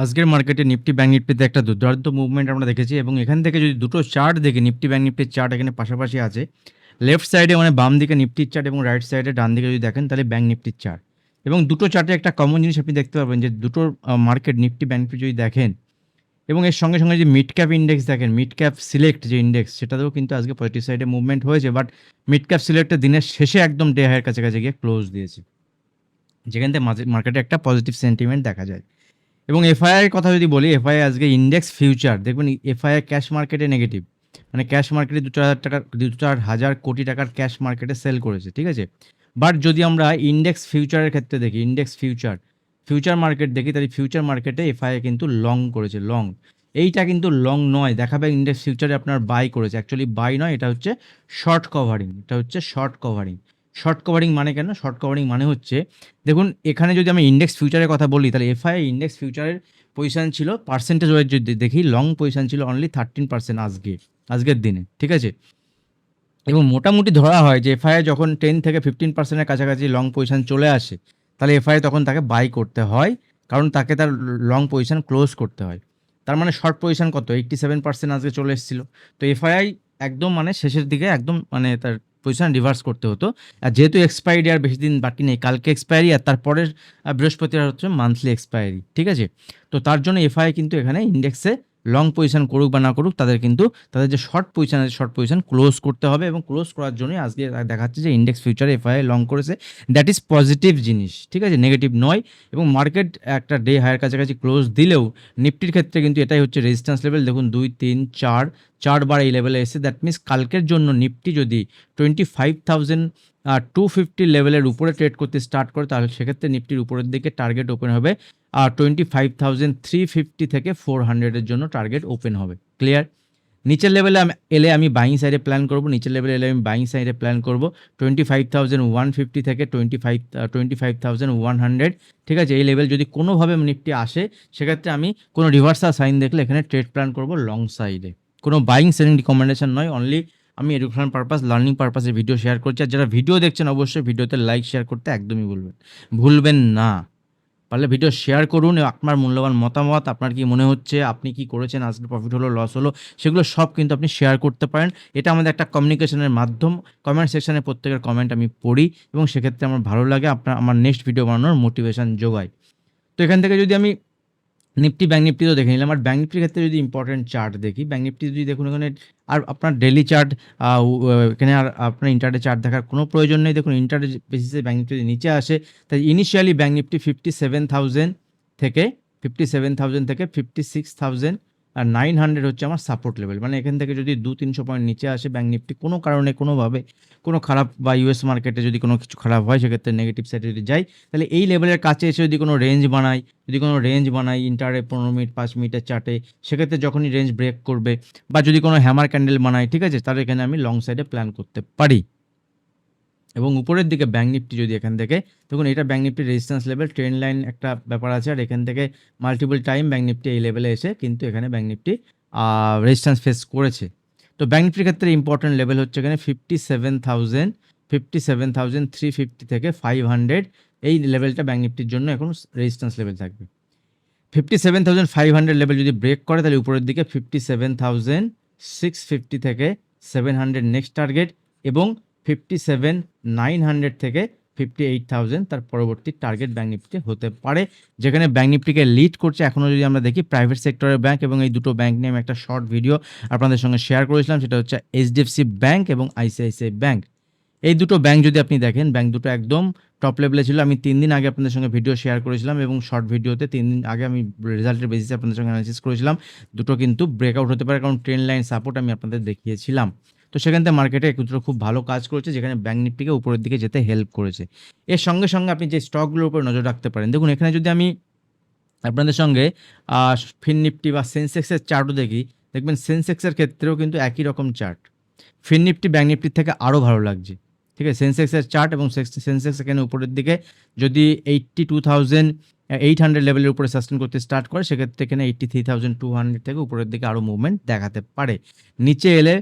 আজকের মার্কেটে Nifty bank নিফটিতে একটা দুর্দান্ত মুভমেন্ট আমরা দেখেছি এবং এখান থেকে যদি দুটো চার্ট দেখি, নিফটি ব্যাঙ্ক নিফটির চার্ট এখানে পাশাপাশি আছে। লেফট সাইডে মানে বাম দিকে নিফটির চার্ট এবং রাইট সাইডে ডান দিকে যদি দেখেন, তাহলে ব্যাঙ্ক নিফটির চার্ট এবং দুটো চার্টে একটা কমন জিনিস আপনি দেখতে পারবেন যে দুটো মার্কেট নিফটি ব্যাঙ্ক নিফটি যদি দেখেন, এবং এর সঙ্গে সঙ্গে যে মিড ক্যাপ ইন্ডেক্স দেখেন মিড ক্যাপ সিলেক্ট যে ইন্ডেক্স সেটাতেও কিন্তু আজকে পজিটিভ সাইডে মুভমেন্ট হয়েছে বাট মিড ক্যাপ সিলেক্টের দিনের শেষে একদম ডে হাইয়ের কাছাকাছি গিয়ে ক্লোজ দিয়েছে। যেখান থেকে মার্কেটে একটা পজিটিভ সেন্টিমেন্ট দেখা যায়। এবং এফআইআর কথা যদি বলি এফআইআর আজকে ইন্ডেক্স ফিউচার দেখবেন এফআইআর ক্যাশ মার্কেটে নেগেটিভ মানে ক্যাশ মার্কেটে দু চার হাজার টাকা দু চার হাজার কোটি টাকার ক্যাশ মার্কেটে সেল করেছে, ঠিক আছে? বাট যদি আমরা ইন্ডেক্স ফিউচারের ক্ষেত্রে দেখি ইন্ডেক্স ফিউচার ফিউচার মার্কেট দেখি, তাহলে ফিউচার মার্কেটে এফআইআর কিন্তু লং করেছে লং এইটা কিন্তু লং নয়, দেখাবে ইন্ডেক্স ফিউচারে আপনার বাই করেছে অ্যাকচুয়ালি বাই নয়, এটা হচ্ছে শর্ট কভারিং এটা হচ্ছে শর্ট কভারিং শর্ট কভারিং মানে কেন? শর্ট কভারিং মানে হচ্ছে, দেখুন, এখানে যদি আমি ইন্ডেক্স ফিউচারের কথা বলি, তাহলে এফআই ইন্ডেক্স ফিউচারের পজিশান ছিল পার্সেন্টেজ ওয়াইজ যদি দেখি লং পজিশান ছিল অনলি থার্টিন পার্সেন্ট আজকে, আজকের দিনে, ঠিক আছে? এবং মোটামুটি ধরা হয় যে এফআইআই যখন টেন থেকে ফিফটিন পার্সেন্টের কাছাকাছি লং পজিশান চলে আসে, তাহলে এফআইআই তখন তাকে বাই করতে হয়, কারণ তাকে তার লং পজিশন ক্লোজ করতে হয়। তার মানে শর্ট পজিশন কত? এইট্টি সেভেন পার্সেন্ট আজকে চলে এসেছিল। তো এফআইআই একদম মানে শেষের দিকে একদম মানে তার পজিশন রিভার্স করতে হতো। আর যেহেতু এক্সপায়ারি আর বেশি দিন বাকি নেই, কালকে এক্সপায়ারি আর তারপরের বৃহস্পতিবার হচ্ছে মান্থলি এক্সপায়ারি ঠিক আছে? তো তার জন্য এফআই কিন্তু এখানে ইন্ডেক্সে লং পজিশন করুক বা না করুক, তাদের কিন্তু, তাদের যে শর্ট পজিশন আছে শর্ট পজিশন ক্লোজ করতে হবে এবং ক্লোজ করার জন্যই আজকে দেখাচ্ছে যে ইন্ডেক্স ফিউচারে এফআই লং করেছে। দ্যাট ইজ পজিটিভ জিনিস, ঠিক আছে? নেগেটিভ নয় এবং মার্কেট একটা ডে হায়ার কাছাকাছি ক্লোজ দিলেও নিফটির ক্ষেত্রে কিন্তু এটাই হচ্ছে রেজিস্ট্যান্স লেভেল দেখুন, দুই, তিন, চার, চারবার এই লেভেলে এসে দ্যাট মিনস কালকের জন্য নিফটি যদি টোয়েন্টি ফাইভ টু ফিফটি লেভেলের উপরে ট্রেড করতে স্টার্ট করে, তাহলে সেক্ষেত্রে নিফটির উপরের দিকে টার্গেট ওপেন হবে। আর twenty five thousand three fifty থেকে ফোর হান্ড্রেডের জন্য টার্গেট ওপেন হবে। ক্লিয়ার নিচের লেভেলে আমি, এলে আমি বাইং সাইডে প্ল্যান করব, নিচের লেভেলে এলে আমি বাইং সাইডে প্ল্যান করব। Twenty five thousand one fifty থেকে twenty five twenty five thousand one hundred ঠিক আছে? এই লেভেল যদি কোনোভাবে নিফটি আসে, সেক্ষেত্রে আমি কোনো রিভার্সাল সাইন দেখলে এখানে ট্রেড প্ল্যান করব লং সাইডে কোনো বাইং সেলিং রিকমেন্ডেশন নয় অনলি আমি এডুকেশন পারপাস লার্নিং পারপাসে ভিডিও শেয়ার করছি। আর যারা ভিডিও দেখছেন, অবশ্যই ভিডিওতে লাইক শেয়ার করতে একদমই ভুলবেন। ভুলবেন না। পারলে ভিডিও শেয়ার করুন, আপনার মূল্যবান মতামত, আপনার কি মনে হচ্ছে, আপনি কি করেছেন, আজকে প্রফিট হলো লস হলো, সেগুলো সব কিন্তু আপনি শেয়ার করতে পারেন। এটা আমাদের একটা কমিউনিকেশনের মাধ্যম। কমেন্ট সেকশানে প্রত্যেকের কমেন্ট আমি পড়ি এবং সেক্ষেত্রে আমার ভালো লাগে, আপনার, আমার নেক্সট ভিডিও বানানোর মোটিভেশান যোগায়। তো এখান থেকে যদি আমি নিফটি ব্যাঙ্ক তো দেখে নিলাম। আর ব্যাঙ্ক নিফটির ক্ষেত্রে যদি ইম্পর্টেন্ট চার্ট দেখি ব্যাঙ্ক নিফটি যদি দেখুন, এখানে আর আপনার ডেলি চার্ট এখানে আর আপনার ইন্টারডে চার্ট দেখার কোনো প্রয়োজন নেই। দেখুন ইন্টারডে বেসিসে ব্যাঙ্ক নিফটি নিচে আসে তাই initially bank Nifty fifty seven thousand থেকে ফিফটি সেভেন থাউজেন্ড থেকে ফিফটি সিক্স থাউজেন্ড আর নাইন হান্ড্রেড হচ্ছে আমার সাপোর্ট লেভেল মানে এখান থেকে যদি দু তিনশো পয়েন্ট নিচে আসে ব্যাঙ্ক নিফটি কোনো কারণে, কোনোভাবে, কোনো খারাপ বা ইউএস মার্কেটে যদি কোনো কিছু খারাপ হয়, সেক্ষেত্রে নেগেটিভ সাইডে যদি যাই, তাহলে এই লেভেলের কাছে এসে যদি কোনো রেঞ্জ বানাই, যদি কোনো রেঞ্জ বানাই ইন্টারে পনেরো মিনিট, পাঁচ মিনিটের চার্টে সেক্ষেত্রে যখনই রেঞ্জ ব্রেক করবে বা যদি কোনো হ্যামার ক্যান্ডেল বানাই, ঠিক আছে? তাহলে এখানে আমি লং সাইডে প্ল্যান করতে পারি। এবং উপরের দিকে ব্যাঙ্ক নিফটি যদি এখান থেকে, দেখুন এটা bank Nifty resistance level trend line একটা ব্যাপার আছে, আর এখান থেকে মাল্টিপল টাইম ব্যাঙ্ক নিফটি এই লেভেলে এসে কিন্তু এখানে ব্যাঙ্ক নিফটি রেজিস্ট্যান্স ফেস করেছে। তো ব্যাঙ্ক নিফটির ক্ষেত্রে ইম্পর্টেন্ট লেভেল হচ্ছে এখানে fifty seven thousand fifty seven thousand three fifty থেকে ফাইভ হান্ড্রেড এই লেভেলটা ব্যাঙ্ক নিফটির জন্য এখন রেজিস্ট্যান্স লেভেল থাকবে। Fifty seven thousand five hundred level যদি ব্রেক করে, তাহলে উপরের দিকে fifty seven thousand six fifty থেকে সেভেন হান্ড্রেড নেক্সট টার্গেট এবং ফিফটি সেভেন নাইন হান্ড্রেড থেকে ফিফটি এইট থাউজেন্ড তার পরবর্তী টার্গেট ব্যাঙ্ক নিফটি হতে পারে, যেখানে ব্যাঙ্ক নিফটিকে লিড করছে। এখনও যদি আমরা দেখি প্রাইভেট সেক্টরের ব্যাঙ্ক এবং এই দুটো ব্যাঙ্ক নিয়ে আমি একটা শর্ট ভিডিও আপনাদের সঙ্গে শেয়ার করেছিলাম, সেটা হচ্ছে এইচডিএফসি ব্যাঙ্ক এবং আইসিআইসিআই ব্যাঙ্ক এই দুটো ব্যাঙ্ক যদি আপনি দেখেন ব্যাঙ্ক দুটো একদম টপ লেভেলে ছিল। আমি তিন দিন আগে আপনাদের সঙ্গে ভিডিও শেয়ার করেছিলাম এবং শর্ট ভিডিওতে তিন দিন আগে আমি রেজাল্টের বেসিসে আপনাদের সঙ্গে অ্যানালিসিস করেছিলাম। দুটো কিন্তু ব্রেকআউট হতে পারে, কারণ ট্রেন লাইন সাপোর্ট আমি আপনাদের দেখিয়েছিলাম। তো সেখান থেকে মার্কেটে দুটো খুব ভালো কাজ করেছে, যেখানে ব্যাঙ্ক নিফটিকে উপরের দিকে যেতে হেল্প করেছে। এর সঙ্গে সঙ্গে আপনি যে স্টকগুলোর উপর নজর রাখতে পারেন, দেখুন এখানে যদি আমি আপনাদের সঙ্গে ফিন নিফটি বা সেন্সেক্সের চার্টও দেখি, দেখবেন সেন্সেক্সের ক্ষেত্রেও কিন্তু একই রকম চার্ট ফিন নিফটি ব্যাঙ্ক নিফটির থেকে আরও ভালো লাগছে, ঠিক আছে? সেন্সেক্সের চার্ট এবং সেন্সেক্স এখানে উপরের দিকে যদি eighty two thousand eight hundred লেভেলের উপরে সাস্টেন করতে স্টার্ট করে, সেক্ষেত্রে এখানে eighty three thousand two hundred থেকে উপরের দিকে আরও মুভমেন্ট দেখাতে পারে। নিচে এলে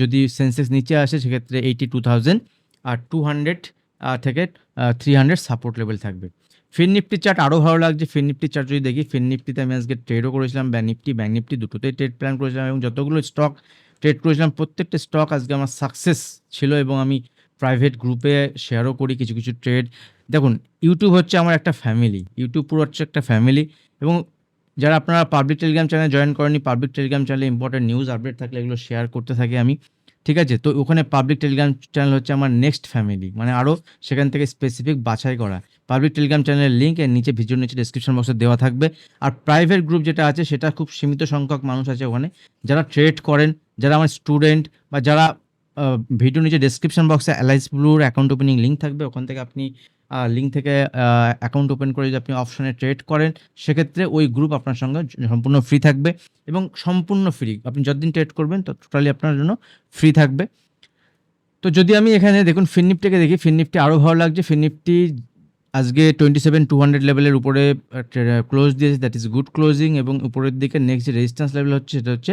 যদি সেন্সেক্স নিচে আসে, সেক্ষেত্রে এইটি টু থাউজেন্ড আর টু হান্ড্রেড থেকে থ্রি হান্ড্রেড সাপোর্ট লেভেল থাকবে। ফিন নিফটি চার্ট আরও ভালো লাগছে। ফিন নিফটি চার্ট যদি দেখি ফিন নিফটিতে আমি আজকে ট্রেডও করেছিলাম ব্যাঙ্ক নিফটি ব্যাঙ্ক নিফটি দুটোতেই ট্রেড প্ল্যান করেছিলাম এবং যতগুলো স্টক ট্রেড করেছিলাম, প্রত্যেকটা স্টক আজকে আমার সাকসেস ছিল এবং আমি প্রাইভেট গ্রুপে শেয়ারও করি, কিছু কিছু ট্রেড দেখুন ইউটিউব হচ্ছে আমার একটা ফ্যামিলি ইউটিউব পুরো হচ্ছে একটা ফ্যামিলি এবং যারা আপনারা পাবলিক টেলিগ্রাম চ্যানেল জয়েন করেনি পাবলিক টেলিগ্রাম চ্যানেলে ইম্পর্টেন্ট নিউজ আপডেট থাকলে এগুলো শেয়ার করতে থাকি আমি। ঠিক আছে? তো ওখানে পাবলিক টেলিগ্রাম চ্যানেল হচ্ছে আমার নেক্সট ফ্যামিলি মানে আরও সেখান থেকে স্পেসিফিক বাছাই করা। পাবলিক টেলিগ্রাম চ্যানেলের লিঙ্ক এর নিচে ভিডিওর নিচে ডিসক্রিপশন বক্সে দেওয়া থাকবে। আর প্রাইভেট গ্রুপ যেটা আছে, সেটা খুব সীমিত সংখ্যক মানুষ আছে ওখানে। যারা ট্রেড করেন, যারা আমার স্টুডেন্ট বা যারা ভিডিও নিচে ডিসক্রিপশন বক্সে অ্যালাইস ব্লুর অ্যাকাউন্ট ওপেনিং লিঙ্ক থাকবে, ওখান থেকে আপনি লিঙ্ক থেকে অ্যাকাউন্ট ওপেন করে যদি আপনি অপশনে ট্রেড করেন, সেক্ষেত্রে ওই গ্রুপ আপনার সঙ্গে সম্পূর্ণ ফ্রি থাকবে এবং সম্পূর্ণ ফ্রি আপনি যতদিন ট্রেড করবেন, তত টোটালি আপনার জন্য ফ্রি থাকবে। তো যদি আমি এখানে দেখুন ফিননিফটিকে দেখি ফিননিফটি আরও ভালো লাগছে। ফিননিফটি আজকে টোয়েন্টি সেভেন টু হান্ড্রেড লেভেলের উপরে ক্লোজ দিয়েছে। দ্যাট ইজ গুড ক্লোজিং এবং উপরের দিকে নেক্সট যে রেজিস্ট্যান্স লেভেল হচ্ছে, সেটা হচ্ছে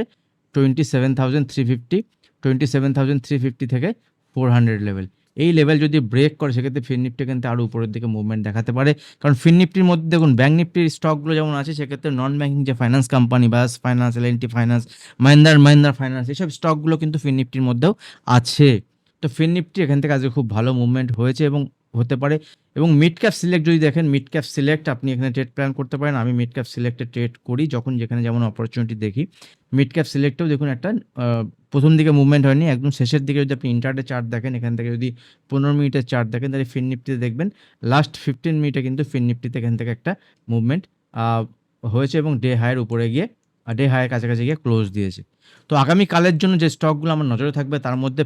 twenty seven thousand three fifty twenty seven thousand three fifty থেকে ফোর হান্ড্রেড লেভেল এই লেভেল যদি ব্রেক করে, সেক্ষেত্রে ফিন নিফটি কিন্তু আরও উপরের দিকে মুভমেন্ট দেখাতে পারে। কারণ ফিন নিফটির মধ্যে দেখুন ব্যাঙ্ক নিফটির স্টকগুলো যেমন আছে, সেক্ষেত্রে নন ব্যাঙ্কিং যে ফাইন্যান্স কোম্পানি বাস finance L finance Mahindra Mahindra finance এইসব স্টকগুলো কিন্তু ফিন নিফটির মধ্যেও আছে। তো ফিন নিফটি এখান থেকে আজকে খুব ভালো মুভমেন্ট হয়েছে এবং হতে পারে। এবং মিড ক্যাপ সিলেক্ট যদি দেখেন মিড ক্যাপ সিলেক্ট আপনি এখানে ট্রেড প্ল্যান করতে পারেন। আমি মিড ক্যাপ সিলেক্টে ট্রেড করি, যখন যেখানে যেমন অপরচুনিটি দেখি। মিড ক্যাপ সিলেক্টেও দেখুন একটা প্রথম দিকে মুভমেন্ট হয়নি, একদম শেষের দিকে যদি আপনি ইন্টারডে চার্ট দেখেন, এখান থেকে যদি পনেরো মিনিটের চার্ট দেখেন, তাহলে ফিন নিফটিতে দেখবেন। লাস্ট ফিফটিন মিনিটে কিন্তু ফিন নিফটিতে এখান থেকে একটা মুভমেন্ট হয়েছে এবং ডে হায়ের উপরে গিয়ে ডে হায়ের কাছাকাছি গিয়ে ক্লোজ দিয়েছে। তো আগামী কালের জন্য যে স্টকগুলো আমার নজরে থাকবে, তার মধ্যে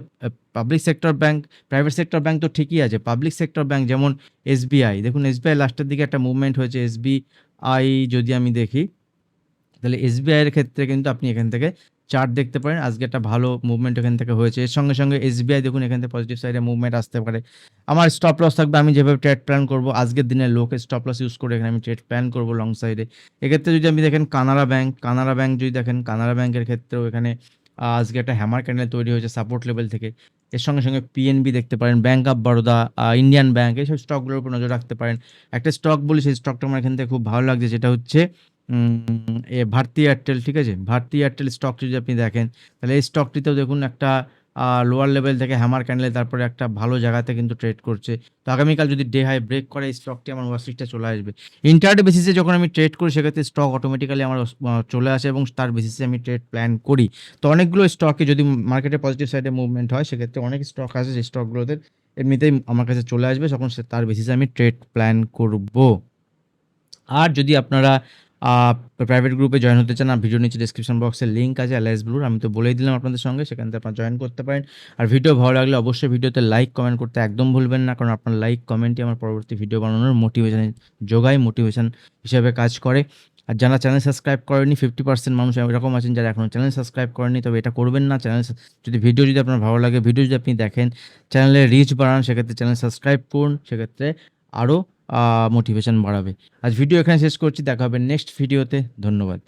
public sector bank private sector bank তো ঠিকই আছে। পাবলিক সেক্টর ব্যাংক যেমন এসবিআই দেখুন এসবিআই লাস্টের দিকে একটা মুভমেন্ট হয়েছে। এসবিআই যদি আমি দেখি, তাহলে এসবিআই এর ক্ষেত্রে কিন্তু আপনি এখান থেকে চার্ট দেখতে পারেন। আজকে একটা ভালো মুভমেন্ট এখান থেকে হয়েছে। এর সঙ্গে সঙ্গে এসবিআই দেখুন, এখান থেকে পজিটিভ সাইডে মুভমেন্ট আসতে পারে। আমার স্টপ লস থাকবে, আমি যেভাবে ট্রেড প্ল্যান করব, আজকের দিনে লোকে স্টপ লস ইউজ করে এখানে আমি ট্রেড প্ল্যান করব লং সাইডে এক্ষেত্রে যদি আমি দেখেন কানাড়া ব্যাংক কানাড়া ব্যাংক যদি দেখেন, কানাড়া ব্যাংকের ক্ষেত্রেও এখানে আজকে একটা হ্যামার ক্যান্ডেল তৈরি হয়েছে সাপোর্ট লেভেল থেকে। এর সঙ্গে সঙ্গে পিএনবি দেখতে পারেন bank of Baroda Indian bank এইসব স্টকগুলোর উপর নজর রাখতে পারেন। একটা স্টক বলি, সেই স্টকটা আমার এখান থেকে খুব ভালো লাগছে, যেটা হচ্ছে এ ভারতী এয়ারটেল ঠিক আছে? ভারতী এয়ারটেল স্টকটি যদি আপনি দেখেন, তাহলে এই স্টকটিতেও দেখুন একটা লোয়ার লেভেল থেকে হ্যামার ক্যান্ডেল তারপরে একটা ভালো জায়গাতে কিন্তু ট্রেড করছে। তো আগামীকাল যদি ডে হাই ব্রেক করে, এই স্টকটি আমার ওয়ার্সিটে চলে আসবে। ইন্টারডে বেসিসে যখন আমি ট্রেড করি, সেক্ষেত্রে স্টক অটোমেটিক্যালি আমার চলে আসে এবং তার বেসিসে আমি ট্রেড প্ল্যান করি। তো অনেকগুলো স্টকে যদি মার্কেটে পজিটিভ সাইডে মুভমেন্ট হয়, সেক্ষেত্রে অনেক স্টক আছে সেই স্টকগুলোতে এমনিতেই আমার কাছে চলে আসবে তখন তার বেসিসে আমি ট্রেড প্ল্যান করব। আর যদি আপনারা প্রাইভেট গ্রুপে জয়েন হতে চান, আর ভিডিও নিচে ডিসক্রিপশন বক্সে লিঙ্ক আছে অ্যালাইস ব্লুর আমি তো বলেই দিলাম আপনাদের সঙ্গে, সেখান থেকে আপনারা জয়েন করতে পারেন। আর ভিডিও ভালো লাগলে অবশ্যই ভিডিওতে লাইক কমেন্ট করতে একদম ভুলবেন না, কারণ আপনার লাইক কমেন্টই আমার পরবর্তী ভিডিও বানানোর মোটিভেশন যোগায় মোটিভেশন হিসেবে কাজ করে। আর যারা চ্যানেল সাবস্ক্রাইব করেনি ফিফটি পার্সেন্ট মানুষ এরকম আছেন যারা এখনও চ্যানেল সাবস্ক্রাইব করেনি তবে এটা করবেন না। চ্যানেল যদি ভিডিও যদি আপনার ভালো লাগে ভিডিও যদি আপনি দেখেন চ্যানেলের রিচ বাড়ান, সেক্ষেত্রে চ্যানেল সাবস্ক্রাইব করুন, সেক্ষেত্রে আরও মোটিভেশন বাড়াবে। আজ ভিডিও এখানে শেষ করছি দেখা হবে নেক্সট ভিডিওতে ধন্যবাদ।